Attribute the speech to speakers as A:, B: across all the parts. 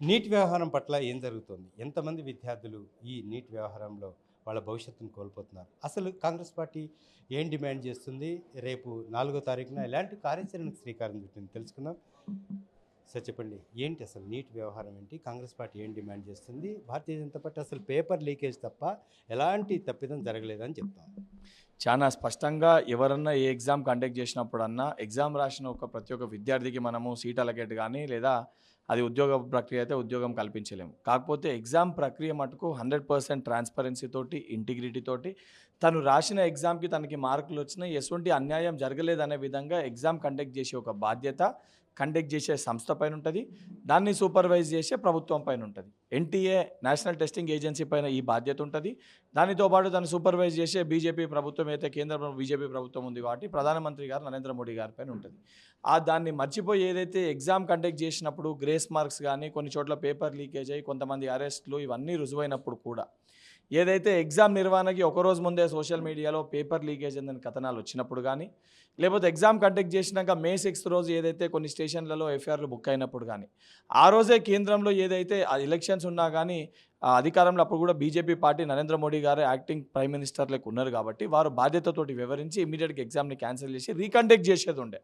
A: Neat వ్యవహారం పట్ల ఏం జరుగుతుంది? ఎంతమంది విద్యార్థులు ఈ నీట్ వ్యవహారంలో వాళ్ళ భవిష్యత్తును కోల్పోతున్నారు? అసలు కాంగ్రెస్ పార్టీ ఏం డిమాండ్ చేస్తుంది? రేపు నాలుగో తారీఖున ఎలాంటి కార్యాచరణకు శ్రీకారం చుట్టింది తెలుసుకుందాం. సార్ చెప్పండి. ఏంటి అసలు నీట్ వ్యవహారం ఏంటి? కాంగ్రెస్ పార్టీ ఏం డిమాండ్ చేస్తుంది? భారతీయ జనతా పార్టీ అసలు పేపర్ లీకేజ్ తప్ప ఎలాంటి తప్పిదం జరగలేదని చెప్తాం.
B: చాలా స్పష్టంగా ఎవరన్నా ఏ ఎగ్జామ్ కండక్ట్ చేసినప్పుడన్నా ఎగ్జామ్ రాసిన ఒక ప్రతి ఒక్క విద్యార్థికి మనము సీట్ అలకేట్ కానీ లేదా అది ఉద్యోగ ప్రక్రియ అయితే ఉద్యోగం కల్పించలేము. కాకపోతే ఎగ్జామ్ ప్రక్రియ మటుకు హండ్రెడ్ పర్సెంట్ ట్రాన్స్పరెన్సీ తోటి ఇంటిగ్రిటీ తోటి తను రాసిన ఎగ్జామ్కి తనకి మార్కులు వచ్చినాయి. ఎటువంటి అన్యాయం జరగలేదనే విధంగా ఎగ్జామ్ కండక్ట్ చేసే ఒక బాధ్యత కండక్ట్ చేసే సంస్థ పైన ఉంటుంది. దాన్ని సూపర్వైజ్ చేసే ప్రభుత్వం పైన ఉంటుంది. ఎన్టీఏ నేషనల్ టెస్టింగ్ ఏజెన్సీ పైన ఈ బాధ్యత ఉంటుంది. దానితో పాటు దాన్ని సూపర్వైజ్ చేసే బీజేపీ ప్రభుత్వం అయితే కేంద్ర బీజేపీ ప్రభుత్వం ఉంది కాబట్టి ప్రధానమంత్రి గారు నరేంద్ర మోడీ గారి పైన ఉంటుంది. ఆ దాన్ని మర్చిపోయి ఏదైతే ఎగ్జామ్ కండక్ట్ చేసినప్పుడు గ్రేస్ మార్క్స్ కానీ కొన్ని చోట్ల పేపర్ లీకేజ్ అయ్యి కొంతమంది అరెస్ట్లు ఇవన్నీ రుజువైనప్పుడు కూడా ఏదైతే ఎగ్జామ్ నిర్వహణకి ఒక రోజు ముందే సోషల్ మీడియాలో పేపర్ లీకేజ్ అందని కథనాలు వచ్చినప్పుడు కానీ లేకపోతే ఎగ్జామ్ కండక్ట్ చేసినాక మే సిక్స్త్ రోజు ఏదైతే కొన్ని స్టేషన్లలో ఎఫ్ఐఆర్లు బుక్ అయినప్పుడు కానీ ఆ రోజే కేంద్రంలో ఏదైతే ఆ ఎలక్షన్స్ ఉన్నా కానీ అధికారంలో అప్పుడు కూడా బీజేపీ పార్టీ నరేంద్ర మోడీ గారు యాక్టింగ్ ప్రైమ్ మినిస్టర్లకు ఉన్నారు కాబట్టి వారు బాధ్యతతోటి వివరించి ఇమీడియట్గా ఎగ్జామ్ని క్యాన్సిల్ చేసి రీకండక్ట్ చేసేది ఉండే.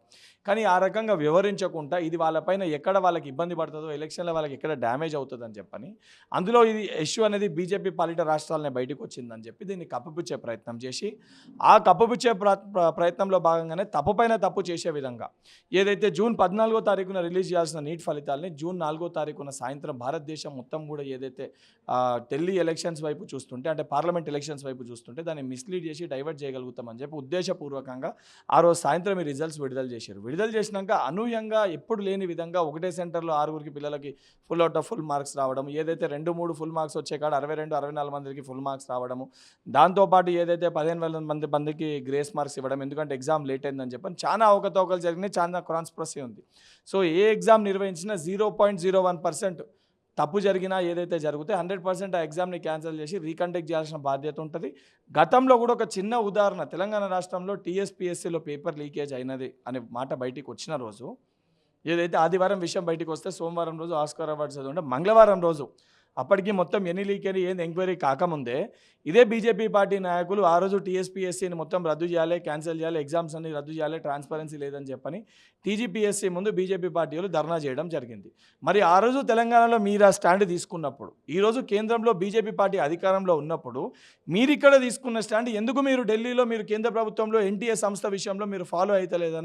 B: కానీ ఆ రకంగా వివరించకుండా ఇది వాళ్ళపైన ఎక్కడ వాళ్ళకి ఇబ్బంది పడుతుందో ఎలక్షన్లో వాళ్ళకి ఎక్కడ డ్యామేజ్ అవుతుందని చెప్పని అందులో ఇది ఇష్యూ అనేది బీజేపీ పాలిట రాష్ట్రాలనే బయటకు వచ్చిందని చెప్పి దీన్ని కప్పిపుచ్చే ప్రయత్నం చేసి ఆ కప్పిపుచ్చే ప్రయత్నంలో భాగంగానే తప్పుపైన తప్పు చేసే విధంగా ఏదైతే జూన్ పద్నాలుగో తారీఖున రిలీజ్ చేయాల్సిన నీట్ ఫలితాలని జూన్ నాలుగో తారీఖున సాయంత్రం భారతదేశం మొత్తం కూడా ఏదైతే ఢిల్లీ ఎలక్షన్స్ వైపు చూస్తుంటే అంటే పార్లమెంట్ ఎలక్షన్స్ వైపు చూస్తుంటే దాన్ని మిస్లీడ్ చేసి డైవర్ట్ చేయగలుగుతామని చెప్పి ఉద్దేశపూర్వకంగా ఆ రోజు సాయంత్రం ఈ రిజల్ట్స్ విడుదల చేశారు. విడుదల చేసినాక అనూహ్యంగా ఎప్పుడు లేని విధంగా ఒకటే సెంటర్లో ఆరుగురికి పిల్లలకి full out of full marks రావడం ఏదైతే రెండు మూడు ఫుల్ మార్క్స్ వచ్చే కాడ అరవై రెండు అరవై నాలుగు మందికి ఫుల్ మార్క్స్ రావడము దాంతోపాటు ఏదైతే పదిహేను వేల మంది మందికి గ్రేస్ మార్క్స్ ఇవ్వడం ఎందుకంటే ఎగ్జామ్ లేట్ అయిందని చెప్పని చాలా అవకతవకలు జరిగినాయి చాలా క్రాన్స్ప్రసీ ఉంది. సో ఏ exam నిర్వహించినా zero point zero one percent తప్పు జరిగినా ఏదైతే జరిగితే హండ్రెడ్ పర్సెంట్ ఆ ఎగ్జామ్ని క్యాన్సిల్ చేసి రీకండక్ట్ చేయాల్సిన బాధ్యత ఉంటుంది. గతంలో కూడా ఒక చిన్న ఉదాహరణ తెలంగాణ రాష్ట్రంలో టీఎస్పీఎస్సీలో పేపర్ లీకేజ్ అయినది అనే మాట బయటికి వచ్చిన రోజు ఏదైతే ఆదివారం విషయం బయటకు వస్తే సోమవారం రోజు ఆస్కార్ అవార్డ్స్ అది ఉంటే మంగళవారం రోజు అప్పటికి మొత్తం ఎన్ని లీక్ అని ఏంది ఎంక్వైరీ కాకముందే ఇదే బీజేపీ పార్టీ నాయకులు ఆ రోజు టీఎస్పీఎస్సీని మొత్తం రద్దు చేయాలి క్యాన్సిల్ చేయాలి ఎగ్జామ్స్ అన్ని రద్దు చేయాలి ట్రాన్స్పరెన్సీ లేదని చెప్పని టీజీపీఎస్సీ ముందు బీజేపీ పార్టీలు ధర్నా చేయడం జరిగింది. మరి ఆ రోజు తెలంగాణలో మీరు ఆ స్టాండ్ తీసుకున్నప్పుడు ఈరోజు కేంద్రంలో బీజేపీ పార్టీ అధికారంలో ఉన్నప్పుడు మీరు ఇక్కడ తీసుకున్న స్టాండ్ ఎందుకు మీరు ఢిల్లీలో మీరు కేంద్ర ప్రభుత్వంలో ఎన్టీఏ సంస్థ విషయంలో మీరు ఫాలో అవుతలేదు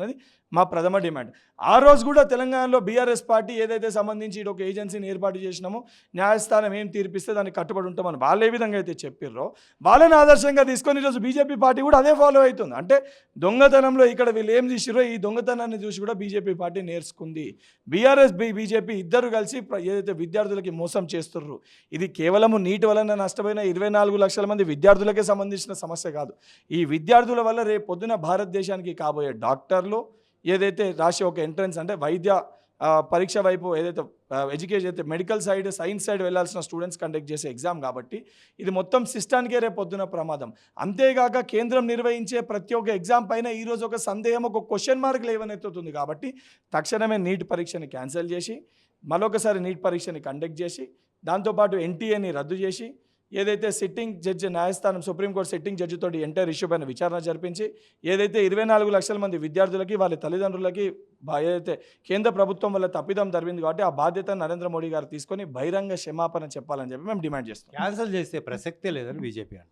B: మా ప్రథమ డిమాండ్. ఆ రోజు కూడా తెలంగాణలో బీఆర్ఎస్ పార్టీ ఏదైతే సంబంధించి ఇటు ఒక ఏజెన్సీని ఏర్పాటు చేసినామో న్యాయస్థానం ఏం తీర్పిస్తే దానికి కట్టుబడి ఉంటామని వాళ్ళు ఏ విధంగా అయితే చెప్పిర్రో వాళ్ళని ఆదర్శంగా తీసుకొని ఈరోజు బీజేపీ పార్టీ కూడా అదే ఫాలో అవుతుంది. అంటే దొంగతనంలో ఇక్కడ వీళ్ళు ఏం చేసిరో ఈ దొంగతనాన్ని చూసి కూడా బీజేపీ పార్టీ నేర్చుకుంది. బీఆర్ఎస్ బీ బీజేపీ ఇద్దరు కలిసి ఏదైతే విద్యార్థులకి మోసం చేస్తుర్రు ఇది కేవలము నీటి వలన నష్టమైన ఇరవై నాలుగు లక్షల మంది విద్యార్థులకే సంబంధించిన సమస్య కాదు. ఈ విద్యార్థుల వల్ల రేపు పొద్దున భారతదేశానికి కాబోయే డాక్టర్లు ఏదైతే రాసే ఒక ఎంట్రన్స్ అంటే వైద్య పరీక్ష వైపు ఏదైతే ఎడ్యుకేషన్ అయితే మెడికల్ సైడ్ సైన్స్ సైడ్ వెళ్ళాల్సిన స్టూడెంట్స్ కండక్ట్ చేసే ఎగ్జామ్ కాబట్టి ఇది మొత్తం సిస్టానికే రేపు పొద్దున ప్రమాదం. అంతేగాక కేంద్రం నిర్వహించే ప్రతి ఒక్క ఎగ్జామ్ పైన ఈరోజు ఒక సందేహం ఒక క్వశ్చన్ మార్క్ లేవనెత్తుతుంది కాబట్టి తక్షణమే నీట్ పరీక్షని క్యాన్సిల్ చేసి మరొకసారి నీట్ పరీక్షని కండక్ట్ చేసి దాంతోపాటు ఎన్టీఏని రద్దు చేసి ఏదైతే సిట్టింగ్ జడ్జి న్యాయస్థానం సుప్రీంకోర్టు సిట్టింగ్ జడ్జితోటి ఎంటైర్ ఇష్యూ పైన విచారణ జరిపించి ఏదైతే ఇరవై నాలుగు లక్షల మంది విద్యార్థులకి వాళ్ళ తల్లిదండ్రులకి ఏదైతే కేంద్ర ప్రభుత్వం వల్ల తప్పిదం జరిగింది కాబట్టి ఆ బాధ్యత నరేంద్ర మోడీ గారు తీసుకొని బహిరంగ క్షమాపణ చెప్పాలని చెప్పి మేము డిమాండ్ చేస్తాం
A: క్యాన్సిల్ చేసే ప్రసక్తే లేదని బీజేపీ అంట.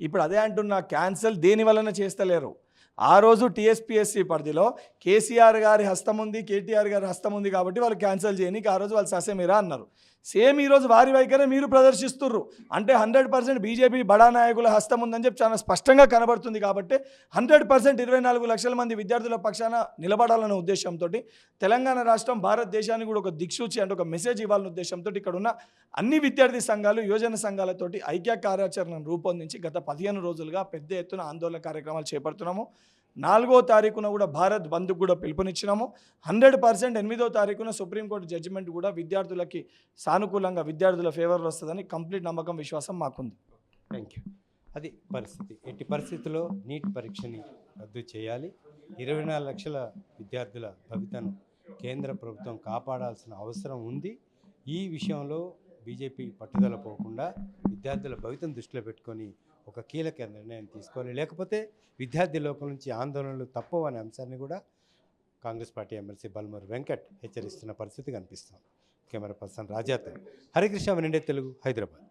B: ఇప్పుడు అదే అంటున్నా క్యాన్సల్ దేని వలన చేస్తలేరు? ఆ రోజు టీఎస్పీఎస్సీ పరిధిలో కేసీఆర్ గారి హస్తం ఉంది కేటీఆర్ గారి హస్తం ఉంది కాబట్టి వాళ్ళు క్యాన్సిల్ చేయనికి ఆ రోజు వాళ్ళు ససేమిరా అన్నారు. సేమ్ ఈరోజు వారి వైఖరే మీరు ప్రదర్శిస్తుర్రు. అంటే హండ్రెడ్ పర్సెంట్ బీజేపీ బడా నాయకుల హస్తం ఉందని చెప్పి చాలా స్పష్టంగా కనబడుతుంది కాబట్టి హండ్రెడ్ పర్సెంట్ ఇరవై నాలుగు లక్షల మంది విద్యార్థుల పక్షాన నిలబడాలనే ఉద్దేశంతో తెలంగాణ రాష్ట్రం భారతదేశానికి కూడా ఒక దిక్సూచి అంటే ఒక మెసేజ్ ఇవ్వాలనే ఉద్దేశంతో ఇక్కడ ఉన్న అన్ని విద్యార్థి సంఘాలు యువజన సంఘాలతోటి ఐక్య కార్యాచరణను రూపొందించి గత పదిహేను రోజులుగా పెద్ద ఎత్తున ఆందోళన కార్యక్రమాలు చేపడుతున్నాము. నాలుగో తారీఖున కూడా భారత్ బంద్కు కూడా పిలుపునిచ్చినాము. హండ్రెడ్ పర్సెంట్ ఎనిమిదో తారీఖున సుప్రీంకోర్టు జడ్జిమెంట్ కూడా విద్యార్థులకి సానుకూలంగా విద్యార్థుల ఫేవర్లో వస్తుందని కంప్లీట్ నమ్మకం విశ్వాసం మాకుంది.
A: థ్యాంక్ యూ అది పరిస్థితి. ఎట్టి పరిస్థితుల్లో నీట్ పరీక్షని రద్దు చేయాలి. ఇరవై నాలుగు లక్షల విద్యార్థుల భవితను కేంద్ర ప్రభుత్వం కాపాడాల్సిన అవసరం ఉంది. ఈ విషయంలో బీజేపీ పట్టుదల పోకుండా విద్యార్థుల భవితం దృష్టిలో పెట్టుకొని ఒక కీలక నిర్ణయం తీసుకోవాలి. లేకపోతే విద్యార్థి లోకం నుంచి ఆందోళనలు తప్పవు అనే అంశాన్ని కూడా Congress party MLC Balmuri Venkat హెచ్చరిస్తున్న పరిస్థితి కనిపిస్తుంది. కెమెరా పర్సన్ రాజాతో హరికృష్ణ నిండే తెలుగు హైదరాబాద్.